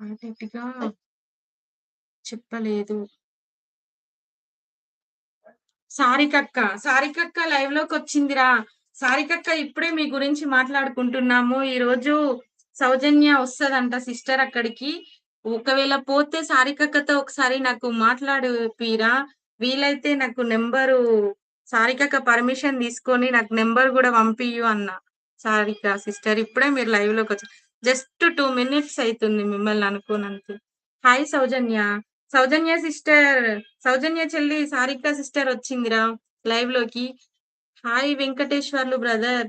ఆటోమేటిక్‌గా చెప్పలేదు. సారికక్క, సారికక్క లైవ్‌లోకొచ్చిందిరా. సారికక్క ఇప్పుడే మీ గురించి మాట్లాడుకుంటున్నాము. ఈరోజు సౌజన్య వస్తదంట సిస్టర్ అక్కడికి. ఒకవేళ పోతే సారికక్కతో ఒకసారి నాకు మాట్లాడిపియరా? వీలైతే నాకు నంబరు సారికక్క పర్మిషన్ తీసుకొని నాకు నంబర్ గూడా పంపియు అన్నా. సారిక సిస్టర్ ఇప్పుడే మీరు లైవ్‌లోకొచ్చారు. జస్ట్ టూ మినిట్స్ అవుతుంది మిమ్మల్ని అనుకోనంతే. హాయ్ సౌజన్య. సౌజన్య సిస్టర్, సౌజన్య చెల్లి సారిక సిస్టర్ వచ్చిందిరా లైవ్లోకి హాయ్ వెంకటేశ్వర్లు బ్రదర్.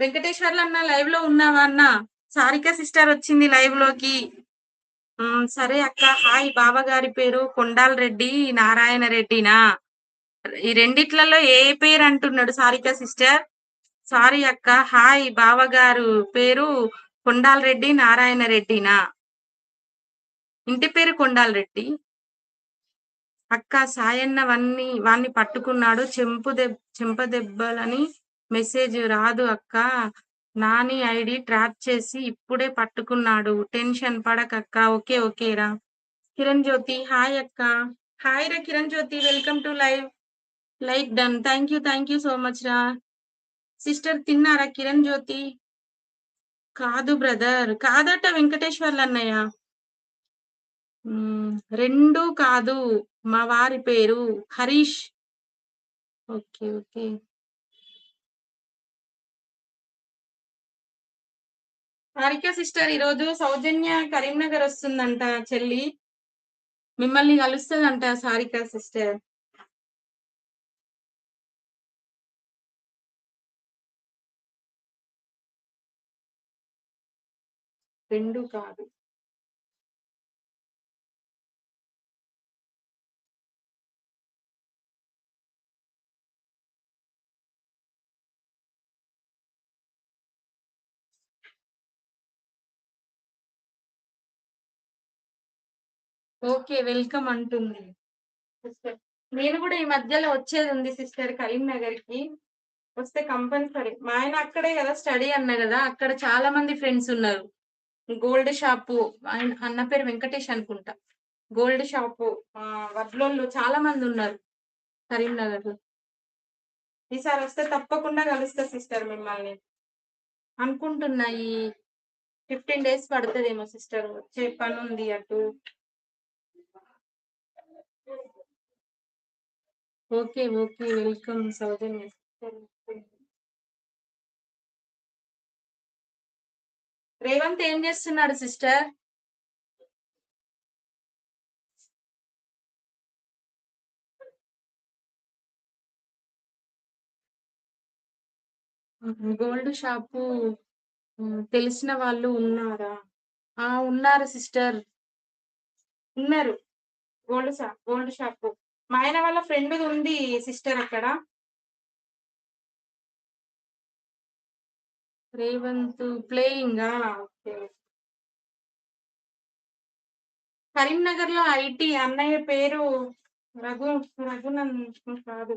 వెంకటేశ్వర్లు అన్న లైవ్లో ఉన్నావా అన్న? సారిక సిస్టర్ వచ్చింది లైవ్లోకి సరే అక్క. హాయ్ బావగారి పేరు కొండాల్ రెడ్డి, నారాయణ రెడ్డినా? ఈ రెండిట్లలో ఏ పేరు అంటున్నాడు సారిక సిస్టర్? సారీ అక్క. హాయ్ బావగారు పేరు కొండాలరెడ్డి నారాయణ రెడ్డినా? ఇంటి పేరు కొండాలరెడ్డి అక్క సాయన్న వన్ని వాన్ని పట్టుకున్నాడు. చెంపు దెబ్ చెంపదెబ్బలని మెసేజ్ రాదు అక్క. నాని ఐడి ట్రాప్ చేసి ఇప్పుడే పట్టుకున్నాడు. టెన్షన్ పడకక్క. ఓకే. ఓకే రా. కిరణ్ జ్యోతి హాయ్ అక్క. హాయ్ రా Kiran Jyothi. Welcome to live. Like done. Thank you. Thank you so much రా. సిస్టర్ తిన్నారా కిరణ్ జ్యోతి? కాదు బ్రదర్. కాదట వెంకటేశ్వర్లు అన్నయ్య. రెండు కాదు. మా వారి పేరు Harish. Okay. Okay. Harika sister ఈరోజు సౌజన్య కరీంనగర్ వస్తుందంట చెల్లి. మిమ్మల్ని కలుస్తుందంట సారిక సిస్టర్. రెండు కాదు. ఓకే. వెల్కమ్ అంటుంది. సిస్టర్. నేను కూడా ఈ మధ్యలో వచ్చేది ఉంది సిస్టర్ కరీంనగర్కి వస్తే కంపల్సరీ. మా ఆయన అక్కడే కదా స్టడీ అన్నా కదా అక్కడ చాలా మంది ఫ్రెండ్స్ ఉన్నారు. గోల్డ్ షాపు అన్న పేరు వెంకటేష్ అనుకుంటా. గోల్డ్ షాపు ఆహ్, వడ్లోళ్ళు చాలా మందున్నారు కరీంనగర్‌లో. ఈసారి వస్తే తప్పకుండా కలుస్తా సిస్టర్ మిమ్మల్ని. అనుకుంటున్నా ఈ 15 డేస్ పడుతుందేమో సిస్టర్. వచ్చే ఉంది అటు. Okay. Okay. Welcome Soujanya Revanth ఏం చేస్తున్నాడు సిస్టర్? గోల్డ్ షాపు తెలిసిన వాళ్ళు ఉన్నారా? ఆ! ఉన్నారు సిస్టర్. ఉన్నారు. Gold shop gold shop. మా ఆయన వాళ్ళ ఫ్రెండ్ ఉంది సిస్టర్ అక్కడ. Revanth playing okay. కరీంనగర్‌లో ఐటీ అన్నయ్య పేరు రఘు రఘునందన్ కాదు.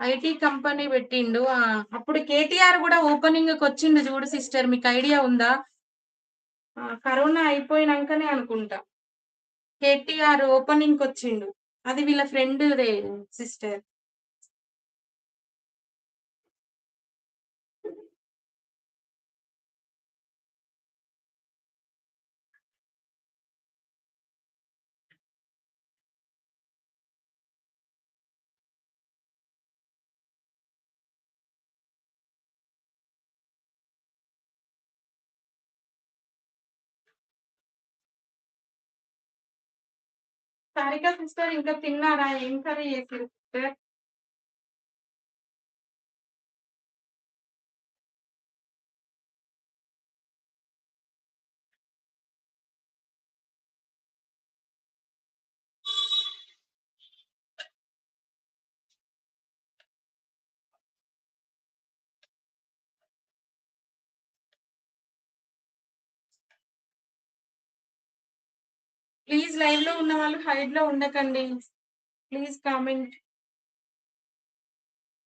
ఐటీ కంపెనీ పెట్టిండు. అప్పుడు కేటీఆర్ కూడా ఓపెనింగ్కి వచ్చింది చూడు సిస్టర్ మీకు ఐడియా ఉందా? కరోనా అయిపోయినాకనే అనుకుంటా. కేటీఆర్ ఓపెనింగ్ వచ్చిండు అది వీళ్ళ ఫ్రెండ్ రే సిస్టర్. సారిక సిస్టర్ ఇంకా తిన్నారా? ఏం కర్రీ చేసిర్రు సిస్టర్? ప్లీజ్ లైవ్‌లో ఉన్న వాళ్ళు హైడ్‌లో ఉండకండి. Please comment.